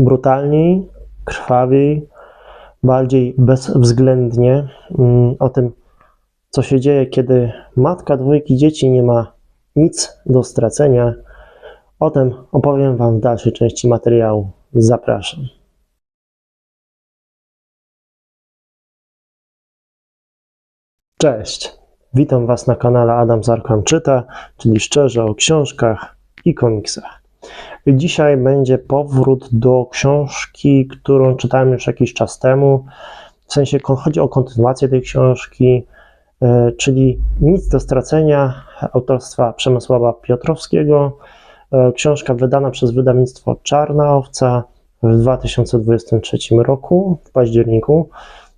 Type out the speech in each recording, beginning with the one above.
brutalniej, krwawiej, bardziej bezwzględnie mm, o tym, co się dzieje, kiedy matka dwójki dzieci nie ma nic do stracenia. O tym opowiem Wam w dalszej części materiału. Zapraszam. Cześć, witam Was na kanale Adam Zarkam Czyta, czyli szczerze o książkach i komiksach. Dzisiaj będzie powrót do książki, którą czytałem już jakiś czas temu. W sensie chodzi o kontynuację tej książki, e, czyli Nic do stracenia autorstwa Przemysława Piotrowskiego. E, Książka wydana przez wydawnictwo Czarna Owca w 2023 roku, w październiku,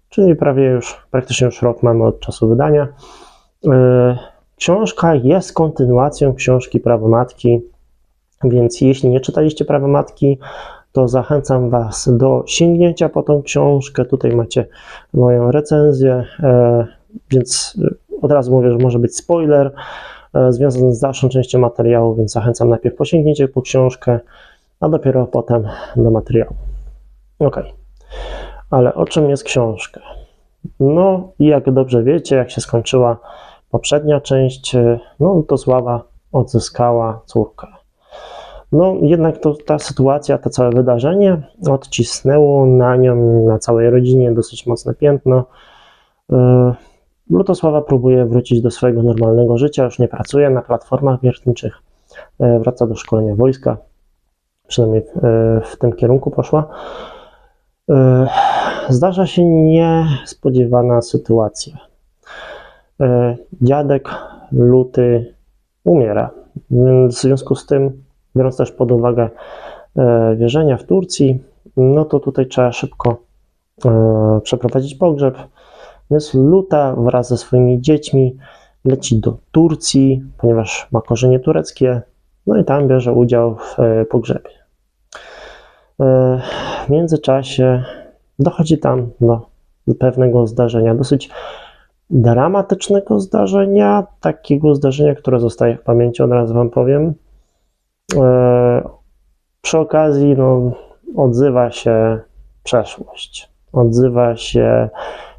czyli prawie już, praktycznie już rok mamy od czasu wydania. E, Książka jest kontynuacją książki Prawo Matki, więc jeśli nie czytaliście Prawa Matki, to zachęcam Was do sięgnięcia po tą książkę. Tutaj macie moją recenzję, e, więc od razu mówię, że może być spoiler e, związany z dalszą częścią materiału, więc zachęcam najpierw po sięgnięcie po książkę, a dopiero potem do materiału. Ok, ale o czym jest książka? No, jak dobrze wiecie, jak się skończyła poprzednia część, e, no to Sława odzyskała córkę. No, jednak to, ta sytuacja, to całe wydarzenie odcisnęło na nią, na całej rodzinie dosyć mocne piętno. E, Lutosława próbuje wrócić do swojego normalnego życia, już nie pracuje na platformach wiertniczych, e, wraca do szkolenia wojska, przynajmniej e, w tym kierunku poszła. Zdarza się niespodziewana sytuacja. Dziadek Luty umiera, w związku z tym biorąc też pod uwagę e, wierzenia w Turcji, no to tutaj trzeba szybko e, przeprowadzić pogrzeb. Więc Luta wraz ze swoimi dziećmi leci do Turcji, ponieważ ma korzenie tureckie, no i tam bierze udział w e, pogrzebie. W międzyczasie dochodzi tam do pewnego zdarzenia, dosyć dramatycznego zdarzenia, takiego zdarzenia, które zostaje w pamięci, od razu Wam powiem. E, przy okazji no, odzywa się przeszłość, odzywa się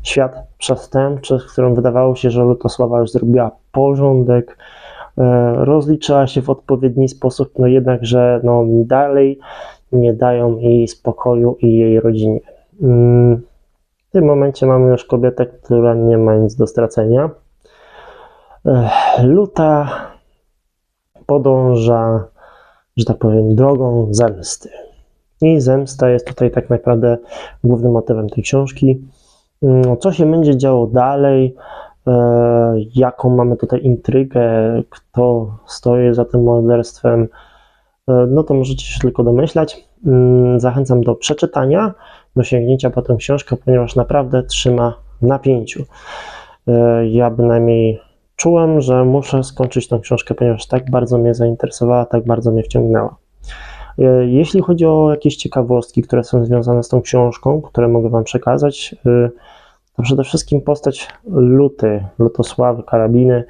świat przestępczy, z którym wydawało się, że Lutosława już zrobiła porządek, e, rozliczyła się w odpowiedni sposób, no jednakże no, dalej nie dają jej spokoju i jej rodzinie. Mm, w tym momencie mamy już kobietę, która nie ma nic do stracenia. E, Luta podąża że tak powiem, drogą zemsty. I zemsta jest tutaj tak naprawdę głównym motywem tej książki. Mm, co się będzie działo dalej, e, jaką mamy tutaj intrygę, kto stoi za tym morderstwem, e, no to możecie się tylko domyślać. Mm, zachęcam do przeczytania, do sięgnięcia po tę książkę, ponieważ naprawdę trzyma napięciu. E, ja bynajmniej czułem, że muszę skończyć tę książkę, ponieważ tak bardzo mnie zainteresowała, tak bardzo mnie wciągnęła. E, jeśli chodzi o jakieś ciekawostki, które są związane z tą książką, które mogę Wam przekazać, e, to przede wszystkim postać Luty, Lutosławy, Karabiny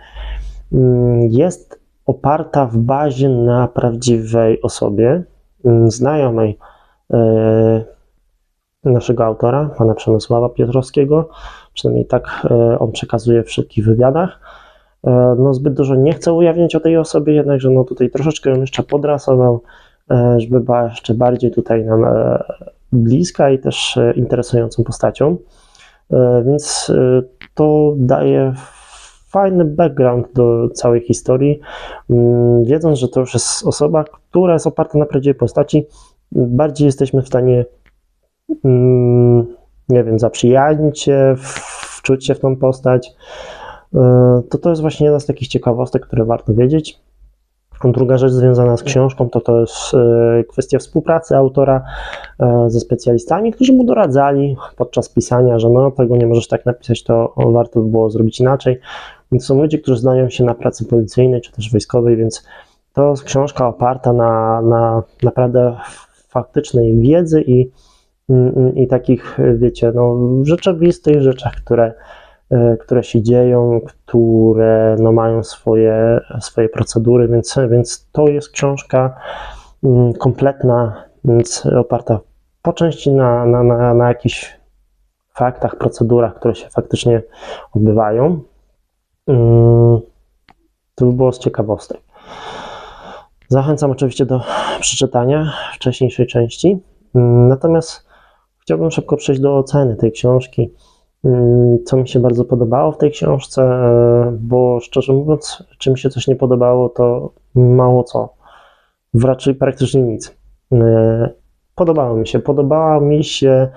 mm, jest oparta w bazie na prawdziwej osobie, mm, znajomej e, naszego autora, pana Przemysława Piotrowskiego, przynajmniej tak on przekazuje w wszystkich wywiadach. E, no zbyt dużo nie chcę ujawniać o tej osobie, jednakże no tutaj troszeczkę ją jeszcze podrasował, e, żeby była jeszcze bardziej tutaj nam e, bliska i też interesującą postacią. Więc to daje fajny background do całej historii, mm, wiedząc, że to już jest osoba, która jest oparta na prawdziwej postaci, bardziej jesteśmy w stanie, mm, nie wiem, zaprzyjaźnić się, wczuć się w tą postać, to to jest właśnie jedna z takich ciekawostek, które warto wiedzieć. Druga rzecz związana z książką to to jest e, kwestia współpracy autora e, ze specjalistami, którzy mu doradzali podczas pisania, że no tego nie możesz tak napisać, to warto by było zrobić inaczej. Więc są ludzie, którzy znają się na pracy policyjnej czy też wojskowej, więc to jest książka oparta na, na naprawdę faktycznej wiedzy i, i, takich, wiecie, no, rzeczywistych rzeczach, które E, które się dzieją, które no, mają swoje, swoje procedury, więc, więc to jest książka mm, kompletna, więc oparta po części na, na, na, na jakichś faktach, procedurach, które się faktycznie odbywają. Mm, to by było z ciekawostek. Zachęcam oczywiście do przeczytania wcześniejszej części. Mm, natomiast chciałbym szybko przejść do oceny tej książki. Mm, co mi się bardzo podobało w tej książce, e, bo szczerze mówiąc, czy mi się coś nie podobało, to mało co. Raczej praktycznie nic. E, podobało mi się. Podobała mi się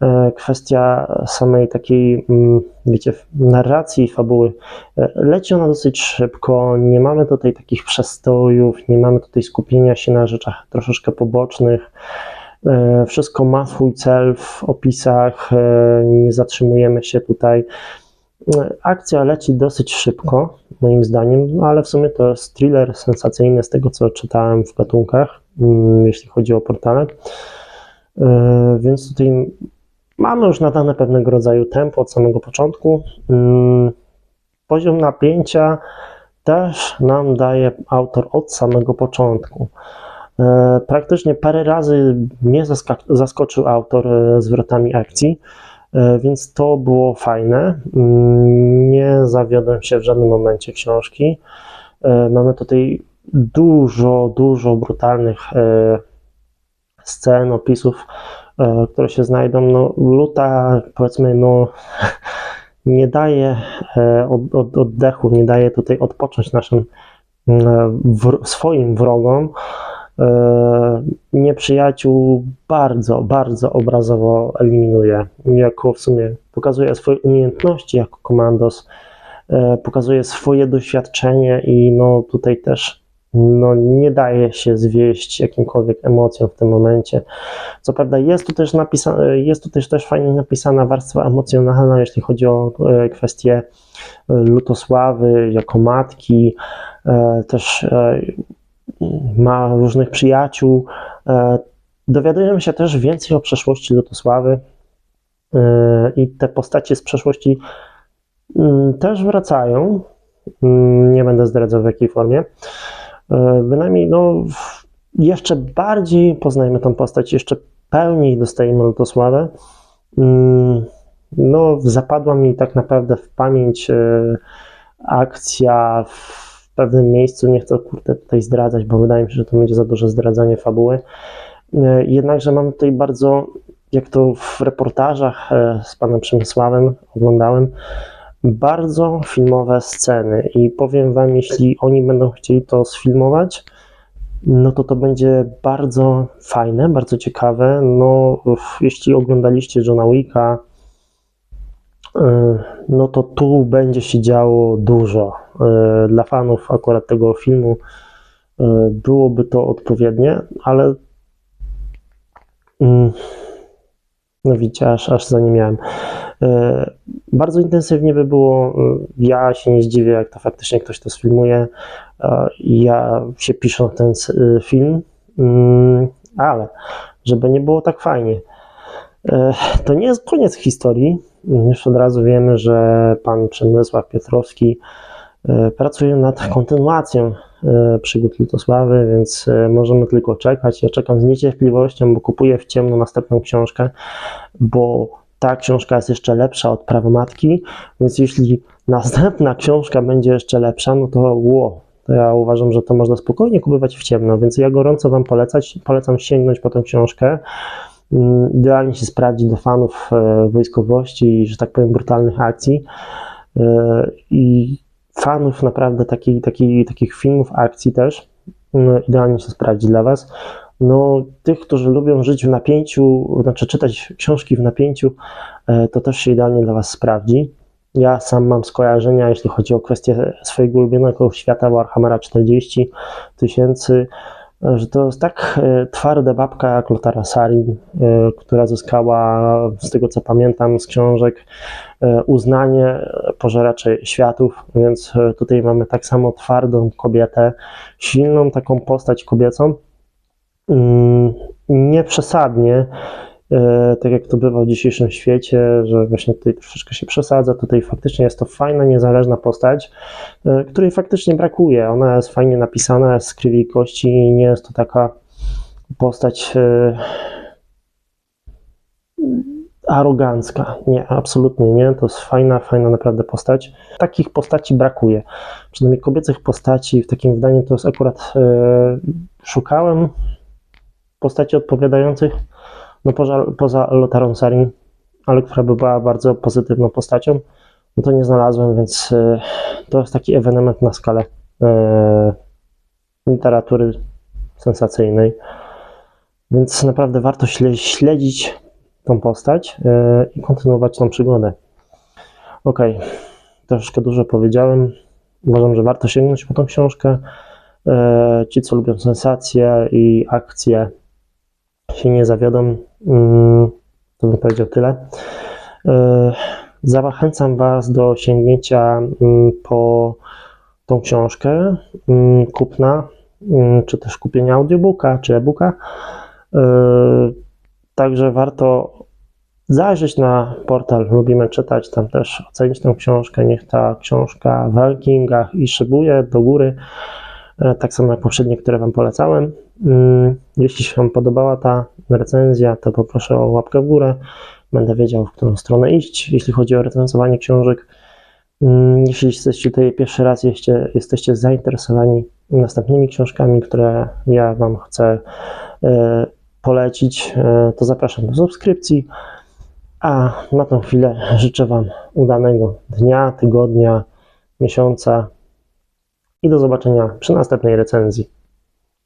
e, kwestia samej takiej, mm, wiecie, narracji fabuły. Leci ona dosyć szybko, nie mamy tutaj takich przestojów, nie mamy tutaj skupienia się na rzeczach troszeczkę pobocznych. E, wszystko ma swój cel w opisach, e, nie zatrzymujemy się tutaj. E, akcja leci dosyć szybko, moim zdaniem, no ale w sumie to jest thriller sensacyjny z tego, co czytałem w gatunkach, mm, jeśli chodzi o portale. Więc tutaj mamy już nadane pewnego rodzaju tempo od samego początku. Mm, poziom napięcia też nam daje autor od samego początku. E, praktycznie parę razy mnie zaskoczył autor e, zwrotami akcji, e, więc to było fajne. Mm, nie zawiodłem się w żadnym momencie książki. Mamy tutaj dużo, dużo brutalnych scen, opisów, które się znajdą. No, luta, powiedzmy, no, nie daje oddechu, nie daje tutaj odpocząć naszym swoim wrogom. E, nieprzyjaciół bardzo, bardzo obrazowo eliminuje. Jako w sumie pokazuje swoje umiejętności jako komandos, e, pokazuje swoje doświadczenie i no tutaj też no, nie daje się zwieść jakimkolwiek emocjom w tym momencie. Co prawda jest tu też napisane, jest tu też, też fajnie napisana warstwa emocjonalna, jeśli chodzi o e, kwestię Lutosławy jako matki, też ma różnych przyjaciół. E, dowiadujemy się też więcej o przeszłości Lotosławy e, i te postacie z przeszłości mm, też wracają. Mm, nie będę zdradzał w jakiej formie. E, bynajmniej no, jeszcze bardziej poznajemy tą postać, jeszcze pełniej dostajemy Lotosławę. Mm, no, zapadła mi tak naprawdę w pamięć akcja w pewnym miejscu, nie chcę kurde tutaj zdradzać, bo wydaje mi się, że to będzie za duże zdradzanie fabuły. E, jednakże mam tutaj bardzo, jak to w reportażach e, z panem Przemysławem oglądałem, bardzo filmowe sceny i powiem wam, jeśli oni będą chcieli to sfilmować, no to to będzie bardzo fajne, bardzo ciekawe. No, jeśli oglądaliście Johna Wicka, e, no to tu będzie się działo dużo. E, dla fanów akurat tego filmu e, byłoby to odpowiednie, ale mm, no widzicie, aż, aż za nie miałem. E, bardzo intensywnie by było, ja się nie zdziwię, jak to faktycznie ktoś to sfilmuje, ja się piszę na ten film, mm, ale żeby nie było tak fajnie, to nie jest koniec historii, już od razu wiemy, że pan Przemysław Piotrowski pracuję nad kontynuacją e, przygód Lutosławy, więc e, możemy tylko czekać. Ja czekam z niecierpliwością, bo kupuję w ciemno następną książkę, bo ta książka jest jeszcze lepsza od prawomatki, więc jeśli następna książka będzie jeszcze lepsza, no to to ja uważam, że to można spokojnie kupować w ciemno, więc ja gorąco Wam polecać, polecam sięgnąć po tę książkę. Mm, idealnie się sprawdzi do fanów wojskowości i, że tak powiem, brutalnych akcji. I fanów naprawdę taki, taki, takich filmów, akcji też, no, idealnie się sprawdzi dla Was. No, tych, którzy lubią żyć w napięciu, znaczy czytać książki w napięciu, e, to też się idealnie dla Was sprawdzi. Ja sam mam skojarzenia, jeśli chodzi o kwestię swojego ulubionego świata Warhammera 40 tysięcy, że to jest tak e, twarda babka jak Lotara Sarin, e, która zyskała, z tego co pamiętam z książek, e, uznanie pożeraczy światów, więc tutaj mamy tak samo twardą kobietę, silną taką postać kobiecą, mm, nieprzesadnie, E, tak jak to bywa w dzisiejszym świecie, że właśnie tutaj troszeczkę się przesadza, tutaj faktycznie jest to fajna, niezależna postać, e, której faktycznie brakuje. Ona jest fajnie napisana, jest z krwi kości i nie jest to taka postać, e, arogancka. Nie, absolutnie nie. To jest fajna, fajna naprawdę postać. Takich postaci brakuje. Przynajmniej kobiecych postaci w takim wydaniu to jest akurat e, szukałem postaci odpowiadających, no poza, poza Lotarą Sarin, ale która by była bardzo pozytywną postacią, no to nie znalazłem, więc e, to jest taki ewenement na skalę e, literatury sensacyjnej. Więc naprawdę warto śle- śledzić tą postać e, i kontynuować tą przygodę. Ok, troszeczkę dużo powiedziałem. Uważam, że warto sięgnąć po tą książkę. Ci, co lubią sensacje i akcje, się nie zawiodą. Mm, To bym powiedział tyle. E, Zachęcam Was do sięgnięcia mm, po tą książkę, mm, kupna, czy też kupienia audiobooka, czy e-booka. E, Także warto zajrzeć na portal Lubimy Czytać, tam też ocenić tę książkę. Niech ta książka w rankingach i szybuje do góry, tak samo jak poprzednie, które Wam polecałem. Mm, Jeśli się Wam podobała ta recenzja, to poproszę o łapkę w górę. Będę wiedział, w którą stronę iść, jeśli chodzi o recenzowanie książek. Mm, Jeśli jesteście tutaj pierwszy raz, jesteście, jesteście zainteresowani następnymi książkami, które ja Wam chcę e, polecić, e, to zapraszam do subskrypcji. A na tą chwilę życzę Wam udanego dnia, tygodnia, miesiąca i do zobaczenia przy następnej recenzji.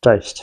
Cześć.